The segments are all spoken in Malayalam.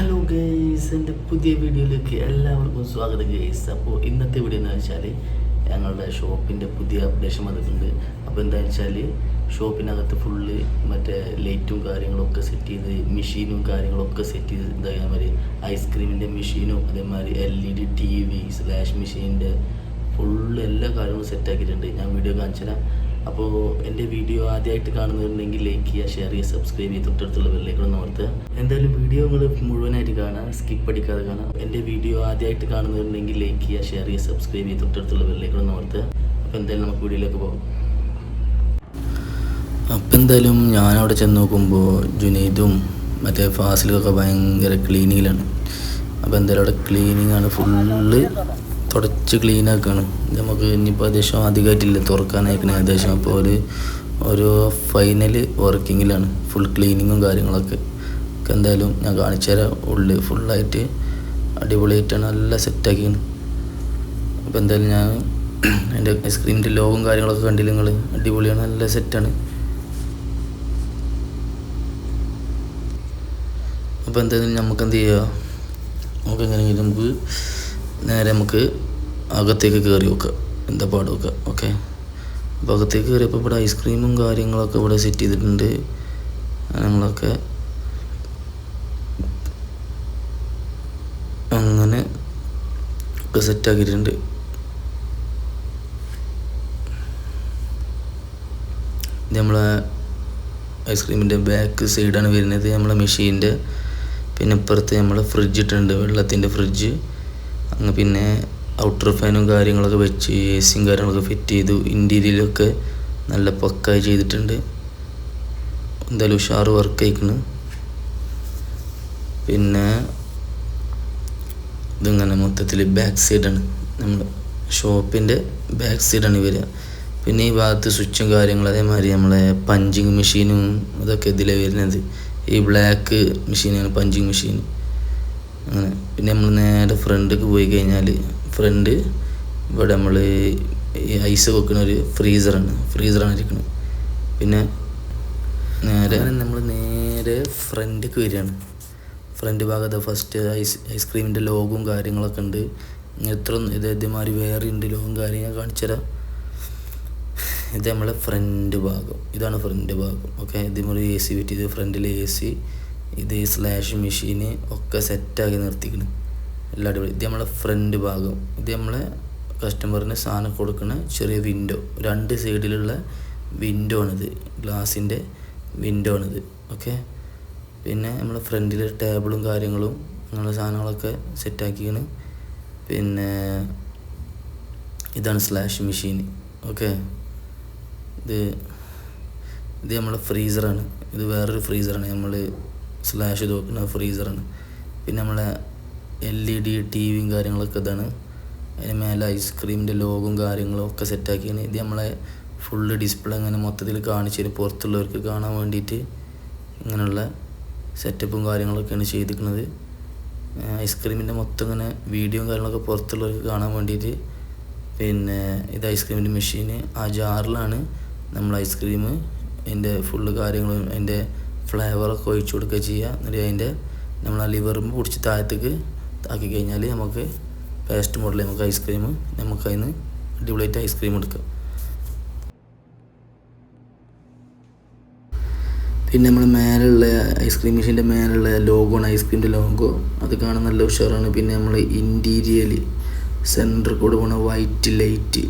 ഹലോ ഗെയ്സ് എന്റെ പുതിയ വീഡിയോയിലേക്ക് എല്ലാവർക്കും സ്വാഗതം ഗെയ്സ് അപ്പോൾ ഇന്നത്തെ വീഡിയോ എന്ന് വെച്ചാൽ ഞങ്ങളുടെ ഷോപ്പിന്റെ പുതിയ അപ്ഡേഷൻ വന്നിട്ടുണ്ട്. അപ്പോൾ എന്താ വെച്ചാൽ ഷോപ്പിനകത്ത് ഫുള്ള് മറ്റേ ലൈറ്റും കാര്യങ്ങളൊക്കെ സെറ്റ് ചെയ്ത് മെഷീനും കാര്യങ്ങളൊക്കെ സെറ്റ് ചെയ്ത് എന്താ മാതിരി ഐസ്ക്രീമിന്റെ മെഷീനും അതേമാതിരി L E D T V slash മെഷീന്റെ ഫുള്ള് എല്ലാ കാര്യങ്ങളും സെറ്റാക്കിയിട്ടുണ്ട് ഞാൻ വീഡിയോ കാണിച്ചു തരാം അപ്പോൾ എന്റെ വീഡിയോ ആദ്യമായിട്ട് കാണുന്നുണ്ടെങ്കിൽ ലൈക്ക് ചെയ്യുക ഷെയർ ചെയ്യുക സബ്സ്ക്രൈബ് ചെയ്യുക തൊട്ടടുത്തുള്ള ബെല്ലേക്കൂടെ നോർത്ത് എന്തായാലും വീഡിയോ നിങ്ങൾ മുഴുവനായിട്ട് കാണാം സ്കിപ്പ് അടിക്കാതെ കാണാം എന്റെ വീഡിയോ ആദ്യമായിട്ട് കാണുന്നുണ്ടെങ്കിൽ ലൈക്ക് ചെയ്യുക ഷെയർ ചെയ്യുക സബ്സ്ക്രൈബ് ചെയ്യുക തൊട്ടടുത്തുള്ള ബെല്ലേക്കൂടെ നോർത്ത് അപ്പോൾ എന്തായാലും നമുക്ക് വീഡിയോയിലേക്ക് പോകാം. അപ്പം എന്തായാലും ഞാനവിടെ ചെന്ന് നോക്കുമ്പോൾ ജുനീദും മറ്റേ ഫാസിലൊക്കെ ഭയങ്കര ക്ലീനിങ്ങിലാണ് അപ്പോൾ എന്തായാലും അവിടെ ക്ലീനിങ്ങാണ് ഫുള്ള് തുടച്ച് ക്ലീൻ ആക്കുകയാണ് നമുക്ക് ഇനിയിപ്പോൾ ഏകദേശം അധികമായിട്ടില്ല തുറക്കാനായിരിക്കണം ഏകദേശം അപ്പോൾ ഒരു ഒരു ഫൈനൽ വർക്കിങ്ങിലാണ് ഫുൾ ക്ലീനിങ്ങും കാര്യങ്ങളൊക്കെ. ഒക്കെ എന്തായാലും ഞാൻ കാണിച്ചു തരാം. ഉള്ളിൽ ഫുള്ളായിട്ട് അടിപൊളിയായിട്ടാണ് നല്ല സെറ്റാക്കിയാണ് അപ്പോൾ എന്തായാലും ഞാൻ എന്റെ സ്ക്രീനിന്റെ ലോഗും കാര്യങ്ങളൊക്കെ കണ്ടില്ല നിങ്ങൾ അടിപൊളിയാണ്. നല്ല സെറ്റാണ് അപ്പോൾ എന്തായാലും നമുക്ക് എന്ത് ചെയ്യുക നമുക്ക് എങ്ങനെയെങ്കിലും നമുക്ക് നേരെ നമുക്ക് അകത്തേക്ക് കയറി വെക്കാം. എന്താ പാട് വെക്കാം ഓക്കെ. അപ്പോൾ അകത്തേക്ക് കയറിയപ്പോൾ ഇവിടെ ഐസ്ക്രീമും കാര്യങ്ങളൊക്കെ ഇവിടെ സെറ്റ് ചെയ്തിട്ടുണ്ട്. ഞങ്ങളൊക്കെ അങ്ങനെ ഒക്കെ സെറ്റാക്കിയിട്ടുണ്ട് ഇത് നമ്മളെ ഐസ്ക്രീമിന്റെ ബാക്ക് സൈഡാണ് വരുന്നത്. നമ്മളെ മെഷീന്റെ പിന്നെ ഇപ്പുറത്ത് നമ്മൾ ഫ്രിഡ്ജ് ഇട്ടിട്ടുണ്ട്. വെള്ളത്തിന്റെ ഫ്രിഡ്ജ് അങ്ങ് പിന്നെ ഔട്ടർ ഫാനും കാര്യങ്ങളൊക്കെ വെച്ച് എ സിയും കാര്യങ്ങളൊക്കെ ഫിറ്റ് ചെയ്തു. ഇന്റീരിയലൊക്കെ നല്ല പക്കായി ചെയ്തിട്ടുണ്ട്. എന്തായാലും ഉഷാറ് വർക്ക് ആയിക്കണ്. പിന്നെ ഇതിങ്ങനെ മൊത്തത്തിൽ ബാക്ക് സൈഡാണ് നമ്മൾ ഷോപ്പിന്റെ ബാക്ക് സൈഡാണ് വരിക പിന്നെ ഈ ഭാഗത്ത് സ്വിച്ചും കാര്യങ്ങളും അതേമാതിരി നമ്മളെ പഞ്ചിങ് മെഷീനും അതൊക്കെ ഇതിലെ വരുന്നത്. ഈ ബ്ലാക്ക് മെഷീനാണ് പഞ്ചിങ് മെഷീൻ അങ്ങനെ. പിന്നെ നമ്മൾ നേരെ ഫ്രണ്ടിലേക്ക് പോയി കഴിഞ്ഞാൽ ഫ്രണ്ട് ഇവിടെ നമ്മൾ ഈ ഐസ് വെക്കുന്ന ഒരു ഫ്രീസറാണ് ഫ്രീസറാണ് ഇരിക്കുന്നത് പിന്നെ നേരെ നമ്മൾ നേരെ ഫ്രണ്ടിലേക്ക് വരികയാണ്. ഫ്രണ്ട് ഭാഗത്ത് ഫസ്റ്റ് ഐസ് ഐസ്ക്രീമിന്റെ ലോഗും കാര്യങ്ങളൊക്കെ ഉണ്ട്. ഇങ്ങനെ ഇത്ര ഇത് ഇതേമാതിരി വേറെ ഉണ്ട് ലോഗും കാര്യം ഞാൻ കാണിച്ചു തരാം. ഇത് നമ്മളെ ഫ്രണ്ട് ഭാഗം. ഇതാണ് ഫ്രണ്ട് ഭാഗം. ഓക്കെ ഇതേമാതിരി എ സി വെറ്റ് ചെയ്ത് ഫ്രണ്ടിൽ എ സി ഇത് സ്ലാഷ് മെഷീന് ഒക്കെ സെറ്റാക്കി നിർത്തിക്കണം. എല്ലാം അടിപൊളി. ഇത് നമ്മളെ ഫ്രണ്ട് ഭാഗം. ഇത് നമ്മളെ കസ്റ്റമറിന് സാധനം കൊടുക്കുന്ന ചെറിയ വിൻഡോ രണ്ട് സൈഡിലുള്ള വിൻഡോ ആണിത്. ഗ്ലാസിന്റെ വിൻഡോ ആണിത്. ഓക്കെ പിന്നെ നമ്മൾ ഫ്രണ്ടിൽ ടേബിളും കാര്യങ്ങളും അങ്ങനെയുള്ള സാധനങ്ങളൊക്കെ സെറ്റാക്കിയാണ് പിന്നെ ഇതാണ് സ്ലാഷ് മെഷീൻ ഓക്കെ ഇത് ഇത് നമ്മളെ ഫ്രീസറാണ് ഇത് വേറൊരു ഫ്രീസറാണ് നമ്മൾ സ്ലാഷ് നോക്കുന്ന ഫ്രീസറാണ് പിന്നെ നമ്മളെ എൽ ഇ ഡി ടി വിയും കാര്യങ്ങളൊക്കെ ഇതാണ്. അതിന് മേലെ ഐസ്ക്രീമിന്റെ ലോഗും കാര്യങ്ങളും ഒക്കെ സെറ്റാക്കിയാണ് ഇത് നമ്മളെ ഫുള്ള് ഡിസ്പ്ലേ അങ്ങനെ മൊത്തത്തിൽ കാണിച്ചു തരും. പുറത്തുള്ളവർക്ക് കാണാൻ വേണ്ടിയിട്ട് ഇങ്ങനെയുള്ള സെറ്റപ്പും കാര്യങ്ങളൊക്കെയാണ് ചെയ്തിരിക്കുന്നത്. ഐസ്ക്രീമിന്റെ മൊത്തം ഇങ്ങനെ വീഡിയോയും കാര്യങ്ങളൊക്കെ പുറത്തുള്ളവർക്ക് കാണാൻ വേണ്ടിയിട്ട് പിന്നെ ഇത് ഐസ്ക്രീമിന്റെ മെഷീന് ആ ജാറിലാണ് നമ്മൾ ഐസ്ക്രീം അതിന്റെ ഫുള്ള് കാര്യങ്ങളും അതിന്റെ ഫ്ലേവറൊക്കെ ഒഴിച്ചു കൊടുക്കുക ചെയ്യുക. എന്നിട്ട് അതിന്റെ നമ്മൾ ആ ലിവറുമ്പോൾ പിടിച്ച് താഴത്തേക്ക് ആക്കി കഴിഞ്ഞാൽ നമുക്ക് പേസ്റ്റ് മോഡൽ നമുക്ക് ഐസ്ക്രീം നമുക്ക് അതിന് അടിപൊളിയായിട്ട് ഐസ്ക്രീം എടുക്കാം. പിന്നെ നമ്മൾ മേലുള്ള ഐസ്ക്രീം മെഷീന്റെ മേലുള്ള ലോഗോ ആണ് ഐസ്ക്രീമിന്റെ ലോഗോ അത് കാണാൻ നല്ല ഉഷാറാണ് പിന്നെ നമ്മൾ ഇന്റീരിയൽ സെന്റർ കൂടെ പോണ വൈറ്റ് ലൈറ്റ്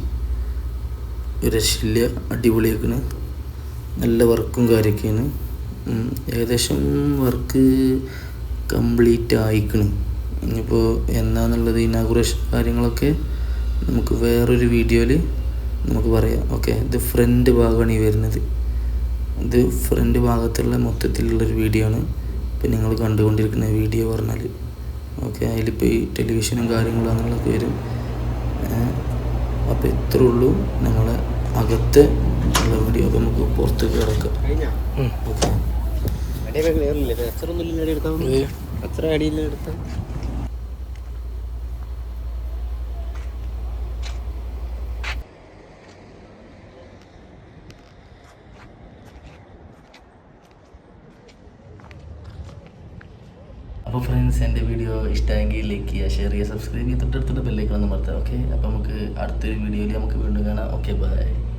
ഒരു രക്ഷയില്ല. അടിപൊളിയാക്കണ്. നല്ല വർക്കും കാര്യമൊക്കെയാണ് ഏകദേശം വർക്ക് കംപ്ലീറ്റ് ആയിക്കണ്. ഇനിയിപ്പോൾ എന്നാന്നുള്ളത് ഇനാഗുറേഷൻ കാര്യങ്ങളൊക്കെ നമുക്ക് വേറൊരു വീഡിയോയിൽ നമുക്ക് പറയാം. ഓക്കെ ഇത് ഫ്രണ്ട് ഭാഗമാണ് ഈ വരുന്നത്. ഇത് ഫ്രണ്ട് ഭാഗത്തുള്ള മൊത്തത്തിലുള്ളൊരു വീഡിയോ ആണ്. ഇപ്പം നിങ്ങൾ കണ്ടുകൊണ്ടിരിക്കുന്ന വീഡിയോ പറഞ്ഞാൽ ഓക്കെ അതിലിപ്പോൾ ഈ ടെലിവിഷനും കാര്യങ്ങളും അങ്ങനെയുള്ളതൊക്കെ വരും. അപ്പോൾ ഇത്രേ ഉള്ളൂ. നമ്മളെ അകത്തെ ഉള്ള വീഡിയോ നമുക്ക് പുറത്ത് കിടക്കാം എത്ര അടിയില്ല എടുത്താൽ അപ്പോൾ ഫ്രണ്ട്സ് എന്റെ വീഡിയോ ഇഷ്ടമെങ്കിൽ ലൈക്ക് ചെയ്യുക ഷെയർ ചെയ്യുക സബ്സ്ക്രൈബ് ചെയ്യുക. തൊട്ടടുത്തുള്ള ബെല്ലേക്കൊന്ന് മറത്തുക ഓക്കെ നമുക്ക് അടുത്തൊരു വീഡിയോയിൽ നമുക്ക് വീണ്ടും കാണാം. Okay bye